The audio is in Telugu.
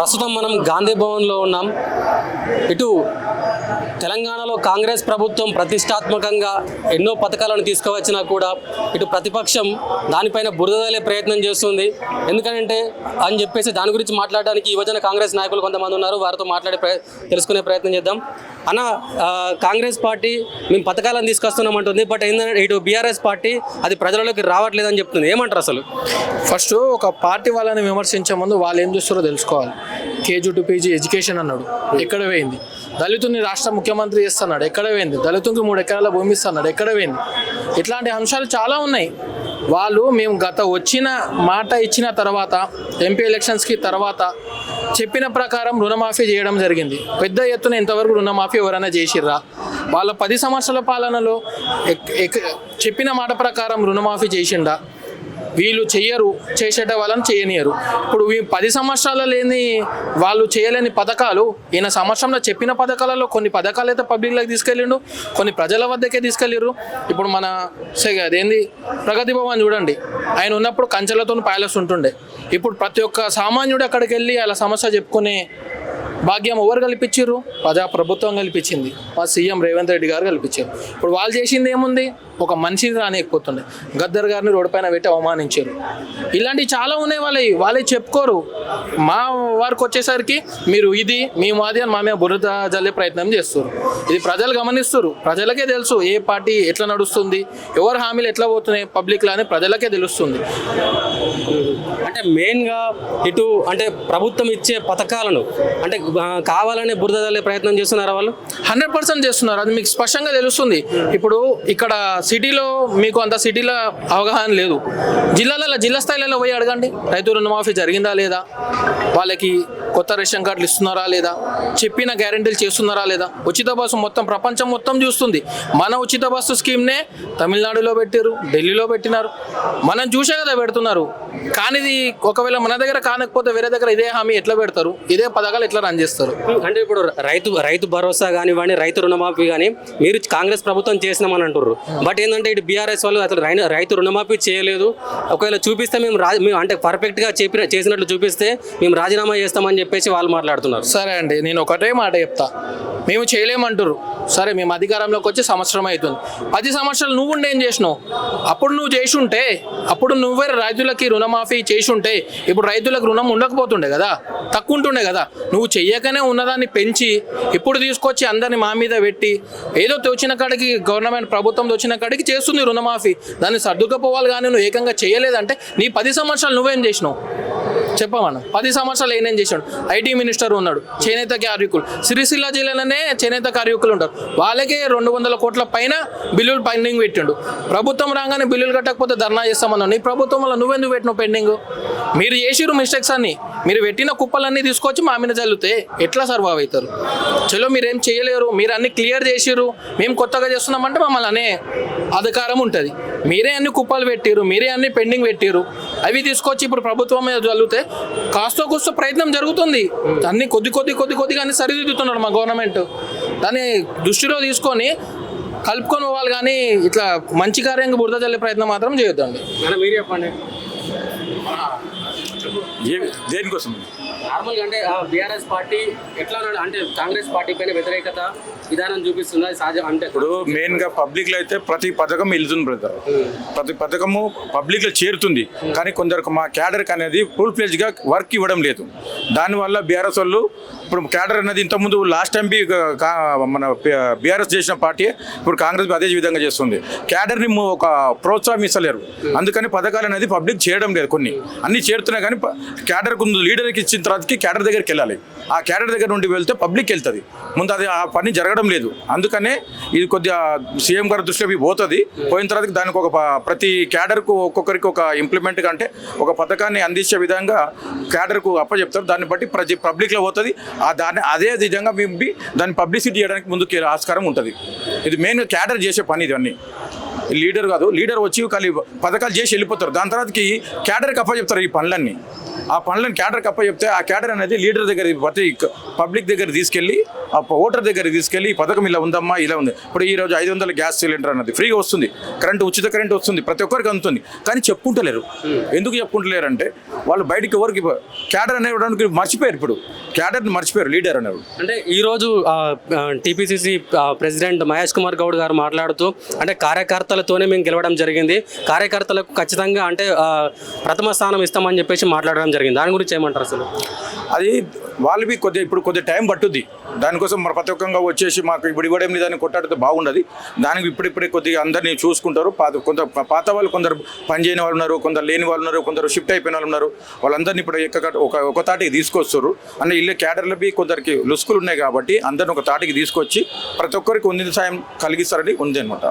ప్రస్తుతం మనం గాంధీ భవన్లో ఉన్నాం. ఇటు తెలంగాణలో కాంగ్రెస్ ప్రభుత్వం ప్రతిష్టాత్మకంగా ఎన్నో పథకాలను తీసుకువచ్చినా కూడా ఇటు ప్రతిపక్షం దానిపైన బురదలే ప్రయత్నం చేస్తుంది. ఎందుకంటే అని చెప్పేసి దాని గురించి మాట్లాడడానికి యువజన కాంగ్రెస్ నాయకులు కొంతమంది ఉన్నారు. వారితో మాట్లాడే తెలుసుకునే ప్రయత్నం చేద్దాం. అన్న కాంగ్రెస్ పార్టీ మేము పథకాలను తీసుకొస్తున్నామంటుంది బట్ ఏంటంటే ఇటు బీఆర్ఎస్ పార్టీ అది ప్రజలలోకి రావట్లేదని చెప్తుంది. ఏమంటారు అసలు? ఫస్ట్ ఒక పార్టీ వాళ్ళని విమర్శించే ముందు వాళ్ళు ఏం చేస్తారో తెలుసుకోవాలి. కేజీ టు పీజీ ఎడ్యుకేషన్ అన్నాడు. ఎక్కడ పోయింది? దళితుని రాష్ట్ర ముఖ్యమంత్రి చేస్తున్నాడు. ఎక్కడ పోయింది? దళితునికి మూడు ఎకరాల భూమి ఇస్తున్నాడు. ఎక్కడ పోయింది? ఇట్లాంటి అంశాలు చాలా ఉన్నాయి. వాళ్ళు మేము గత వచ్చిన మాట ఇచ్చిన తర్వాత ఎంపీ ఎలక్షన్స్కి తర్వాత చెప్పిన ప్రకారం రుణమాఫీ చేయడం జరిగింది. పెద్ద ఎత్తున ఇంతవరకు రుణమాఫీ ఎవరైనా చేసిర్రా? వాళ్ళ పది సంవత్సరాల పాలనలో ఎక్- చెప్పిన మాట ప్రకారం రుణమాఫీ చేసిండా? వీళ్ళు చెయ్యరు చేసేట వాళ్ళని చేయనియరు. ఇప్పుడు పది సంవత్సరాల లేని వాళ్ళు చేయలేని పథకాలు ఈయన సంవత్సరంలో చెప్పిన పథకాలలో కొన్ని పథకాలు అయితే పబ్లిక్లోకి తీసుకెళ్ళిండు కొన్ని ప్రజల వద్దకే తీసుకెళ్ళిర్రు. ఇప్పుడు మన అదేంది? ప్రగతి భవన్ చూడండి. ఆయన ఉన్నప్పుడు కంచెలతో ప్యాలెస్ ఉంటుండే. ఇప్పుడు ప్రతి ఒక్క సామాన్యుడు అక్కడికి వెళ్ళి అలా సమస్య చెప్పుకునే భాగ్యం ఎవరు కల్పించారు ప్రజా ప్రభుత్వం కల్పించింది. మా సీఎం రేవంత్ రెడ్డి గారు కల్పించారు. ఇప్పుడు వాళ్ళు చేసింది ఏముంది? ఒక మనిషిని రానియకపోతుండే గద్దర్ గారిని రోడ్డు పైన పెట్టి అవమానించారు. ఇలాంటివి చాలా ఉన్నాయి వాళ్ళవి. వాళ్ళే చెప్పుకోరు. మా వారికి వచ్చేసరికి మీరు ఇది మీ మాది అని మా మీద బురద జల్లే ప్రయత్నం చేస్తారు. ఇది ప్రజలు గమనిస్తారు. ప్రజలకే తెలుసు ఏ పార్టీ ఎట్లా నడుస్తుంది ఎవరు హామీలు ఎట్లా పోతున్నాయి పబ్లిక్లో అని ప్రజలకే తెలుస్తుంది. అంటే మెయిన్గా ఇటు అంటే ప్రభుత్వం ఇచ్చే పథకాలను అంటే కావాలనే బురద జల్లే ప్రయత్నం చేస్తున్నారా వాళ్ళు? హండ్రెడ్ పర్సెంట్ చేస్తున్నారు. అది మీకు స్పష్టంగా తెలుస్తుంది. ఇప్పుడు ఇక్కడ సిటీలో మీకు అంత సిటీలో అవగాహన లేదు. జిల్లాలలో జిల్లా స్థాయిలలో పోయి అడగండి. రైతు రుణమాఫీ జరిగిందా లేదా? వాళ్ళకి కొత్త రేషన్ కార్డులు ఇస్తున్నారా లేదా? చెప్పిన గ్యారెంటీలు చేస్తున్నారా లేదా? ఉచిత బస్సు మొత్తం ప్రపంచం మొత్తం చూస్తుంది. మన ఉచిత బస్సు స్కీమ్నే తమిళనాడులో పెట్టారు ఢిల్లీలో పెట్టినారు. మనం చూసే కదా పెడుతున్నారు. కానీ ఇది ఒకవేళ మన దగ్గర కానకపోతే వేరే దగ్గర ఇదే హామీ ఎట్లా పెడతారు? ఇదే పథకాలు ఎట్లా రన్ చేస్తారు? అంటే ఇప్పుడు రైతు రైతు భరోసా కానివ్వండి రైతు రుణమాఫీ కానీ మీరు కాంగ్రెస్ ప్రభుత్వం చేసినామని అంటుర్రు. బట్ ఏంటంటే ఇటు బీఆర్ఎస్ వాళ్ళు అసలు రైతు రుణమాఫీ చేయలేదు. ఒకవేళ చూపిస్తే మేము రా మేము అంటే పర్ఫెక్ట్గా చెప్పిన చేసినట్లు చూపిస్తే మేము రాజీనామా చేస్తామని చెప్పేసి వాళ్ళు మాట్లాడుతున్నారు. సరే అండి నేను ఒకటే మాట చెప్తా. మేము చేయలేమంటారు సరే మేము అధికారంలోకి వచ్చి సంవత్సరం అవుతుంది పది సంవత్సరాలు నువ్వు ఉండి ఏం చేసినావు? అప్పుడు నువ్వు చేసి ఉంటే అప్పుడు నువ్వే రైతులకి రుణమాఫీ చేసి ఉంటే ఇప్పుడు రైతులకు రుణం ఉండకపోతుండే కదా? తక్కువ ఉంటుండే కదా? నువ్వు చెయ్యకనే ఉన్నదాన్ని పెంచి ఇప్పుడు తీసుకొచ్చి అందరిని మా మీద పెట్టి ఏదో తోచిన కాడికి గవర్నమెంట్ ప్రభుత్వం తోచిన కాడికి చేస్తుంది రుణమాఫీ. దాన్ని సర్దుకపోవాలి కానీ నువ్వు ఏకంగా చేయలేదంటే నీ పది సంవత్సరాలు నువ్వేం చేసినావు? చెప్పమన్న. పది సంవత్సరాలు ఏనేం చేశాడు? ఐటీ మినిస్టర్ ఉన్నాడు చేనేత కార్మికులు సిరిసిల్ల జిల్లాలోనే చేనేత కార్మికులు ఉంటారు. వాళ్ళకే రెండు వందల కోట్ల పైన బిల్లులు పెండింగ్ పెట్టిండు. ప్రభుత్వం రాగానే బిల్లులు కట్టకపోతే ధర్నా చేస్తామన్నావు నీ ప్రభుత్వం వల్ల నువ్వెందుకు పెట్టినావు పెండింగ్? మీరు చేసిరు మిస్టేక్స్ అన్ని. మీరు పెట్టిన కుప్పలన్నీ తీసుకొచ్చి మా మీద చల్లితే ఎట్లా సర్వైవ్ అవుతారు? చలో మీరేం చేయలేరు. మీరు అన్ని క్లియర్ చేసిరు మేము కొత్తగా చేస్తున్నామంటే మమ్మల్ని అనే అధికారం ఉంటుంది. మీరే అన్ని కుప్పలు పెట్టిరు మీరే అన్ని పెండింగ్ పెట్టిరు అవి తీసుకొచ్చి ఇప్పుడు ప్రభుత్వం మీద చల్లితే కాస్తో కూస్తో ప్రయత్నం జరుగుతుంది. అన్ని కొద్ది కొద్ది కొద్ది కొద్దిగా అన్ని సరిదిద్దుతున్నాడు మా గవర్నమెంట్. దాన్ని దృష్టిలో తీసుకొని కలుపుకొని పోవాలి కానీ ఇట్లా మంచి కార్యంగా బురద చల్లే ప్రయత్నం మాత్రం చేయొద్దండి. మీరు చెప్పండి. దేనికోసం? నార్మల్గా అంటే బీఆర్ఎస్ పార్టీ ఎట్లా ఉన్నాడు? అంటే కాంగ్రెస్ పార్టీ పైన వ్యతిరేకత విధానం చూపిస్తుంది? సహజం అంటే ఇప్పుడు మెయిన్గా పబ్లిక్లో అయితే ప్రతి పథకం వెళ్తుంది బ్రదర్ ప్రతి పథకము పబ్లిక్లో చేరుతుంది. కానీ కొందరు మా క్యాడర్ అనేది ఫుల్ ఫ్లెజ్గా వర్క్ ఇవ్వడం లేదు. దానివల్ల బీఆర్ఎస్ వాళ్ళు ఇప్పుడు క్యాడర్ అనేది ఇంతకుముందు లాస్ట్ టైం బి మన బీఆర్ఎస్ చేసిన పార్టీ ఇప్పుడు కాంగ్రెస్ అదే విధంగా చేస్తుంది. క్యాడర్ని ఒక ప్రోత్సాహం ఇస్తలేరు అందుకని పథకాలు అనేది పబ్లిక్ చేయడం లేదు కొన్ని. అన్ని చేరుతున్నాయి కానీ క్యాడర్ ముందు లీడర్కి ఇచ్చిన తర్వాతకి క్యాడర్ దగ్గరికి వెళ్ళాలి. ఆ క్యాడర్ దగ్గర నుండి వెళ్తే పబ్లిక్ వెళ్తుంది. ముందు అది ఆ పని జరగడం లేదు. అందుకనే ఇది కొద్దిగా సీఎం గారి దృష్టిలో పోతుంది. పోయిన తర్వాత దానికి ఒక ప్రతి క్యాడర్కు ఒక్కొక్కరికి ఒక ఇంప్లిమెంట్ అంటే ఒక పథకాన్ని అందించే విధంగా క్యాడర్కు అప్పచెప్తారు. దాన్ని బట్టి ప్రతి పబ్లిక్లో పోతుంది. ఆ దాన్ని అదే విధంగా మేము దాన్ని పబ్లిసిటీ చేయడానికి ముందుకు ఆస్కారం ఉంటుంది. ఇది మెయిన్ క్యాడర్ చేసే పని ఇవన్నీ లీడర్ కాదు లీడర్ వచ్చి ఖాళీ పథకాలు చేసి వెళ్ళిపోతారు. దాని తర్వాతకి క్యాడర్కి అప్పచెప్తారు ఈ పనులన్నీ. ఆ పనులను క్యాడర్కి అప్పచెప్తే ఆ క్యాడర్ అనేది లీడర్ దగ్గర ప్రతి పబ్లిక్ దగ్గర తీసుకెళ్ళి ఆ ఓటర్ దగ్గర తీసుకెళ్ళి ఈ పథకం ఇలా ఉందమ్మా ఇలా ఉంది. ఇప్పుడు ఈ రోజు ఐదు వందల గ్యాస్ సిలిండర్ అన్నది ఫ్రీగా వస్తుంది. కరెంట్ ఉచిత కరెంట్ వస్తుంది. ప్రతి ఒక్కరికి అందుతుంది. కానీ చెప్పుకుంటలేరు ఎందుకు చెప్పుకుంటలేరు అంటే వాళ్ళు బయటికి ఎవరికి క్యాడర్ అనేవాడానికి మర్చిపోయారు ఇప్పుడు. క్యాడర్ని మర్చిపోయారు లీడర్ అనేవాడు. అంటే ఈరోజు టీపీసీసీ ప్రెసిడెంట్ మహేష్ కుమార్ గౌడ్ గారు మాట్లాడుతూ అంటే కార్యకర్తలతోనే మేము గెలవడం జరిగింది. కార్యకర్తలకు ఖచ్చితంగా అంటే ప్రథమ స్థానం ఇస్తామని చెప్పేసి మాట్లాడడం జరిగింది. దాని గురించి ఏమంటారు అసలు? అది వాళ్ళవి కొద్దిగా ఇప్పుడు కొద్దిగా టైం పట్టుద్ది. దానికోసం మన ప్రతి ఒక్కగా వచ్చేసి మాకు ఇప్పుడు ఇవ్వడం లేదని కొట్టాడితే బాగుండదు. దానికి ఇప్పుడిప్పుడే కొద్దిగా అందరినీ చూసుకుంటారు. పాత కొంత పాత వాళ్ళు కొందరు పనిచేయని వాళ్ళు ఉన్నారు కొందరు లేని వాళ్ళు ఉన్నారు కొందరు షిఫ్ట్ అయిపోయిన వాళ్ళు ఉన్నారు. వాళ్ళందరినీ ఇప్పుడు ఎక్క ఒక ఒక తాటికి తీసుకొస్తారు. అంటే ఇల్లు క్యాడర్లవి కొందరికి లుసుకులు ఉన్నాయి కాబట్టి అందరిని ఒక తాటికి తీసుకొచ్చి ప్రతి ఒక్కరికి ఉంది సాయం కలిగిస్తారని ఉంది అనమాట